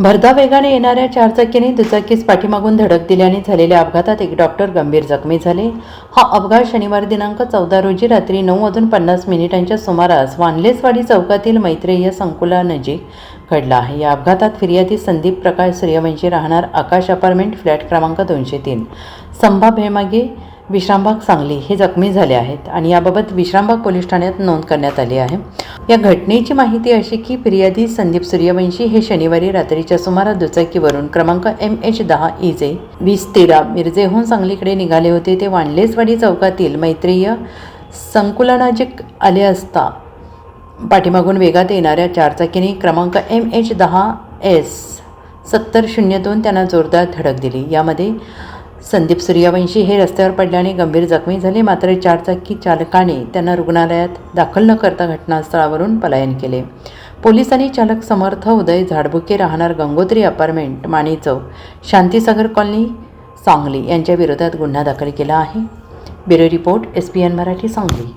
भरधा वेगाने येणाऱ्या चारचाकीने दुचाकीस पाठीमागून धडक दिल्याने झालेल्या अपघातात एक डॉक्टर गंभीर जखमी झाले. हा अपघात शनिवार दिनांक चौदा रोजी रात्री नऊ वाजून पन्नास मिनिटांच्या सुमारास वानलेसवाडी चौकातील मैत्रेय संकुलानजीक घडला आहे. या अपघातात फिर्यादी संदीप प्रकाश सूर्यवंशी राहणार आकाश अपार्टमेंट फ्लॅट क्रमांक दोनशे तीन. संभा भेमागे विश्रामबाग सांगली हे जखमी झाले आहेत आणि याबाबत विश्रामबाग पोलीस ठाण्यात नोंद करण्यात आली आहे. या घटनेची माहिती अशी की फिर्यादी संदीप सूर्यवंशी हे शनिवारी रात्रीच्या सुमारास दुचाकीवरून क्रमांक एम एच दहा ई जे वीस तेरा मिरजेहून सांगलीकडे निघाले होते. ते वांडलेसवाडी चौकातील मैत्रीय संकुलनाजिक आले असता पाठीमागून वेगात येणाऱ्या चारचाकीने क्रमांक एम एच दहा एस सत्तर शून्य दोन त्यांना जोरदार धडक दिली. यामध्ये संदीप सूर्यवंशी हे रस्त्यावर पडल्याने गंभीर जखमी झाले. मात्र चारचाकी चालकाने त्यांना रुग्णालयात दाखल न करता घटनास्थळावरून पलायन केले. पोलिसांनी चालक समर्थ उदय झाडबुके राहणार गंगोत्री अपार्टमेंट माणी चौक शांतीसागर कॉलनी सांगली यांच्या विरोधात गुन्हा दाखल केला आहे. Bureau report S P N Marathi Sangli.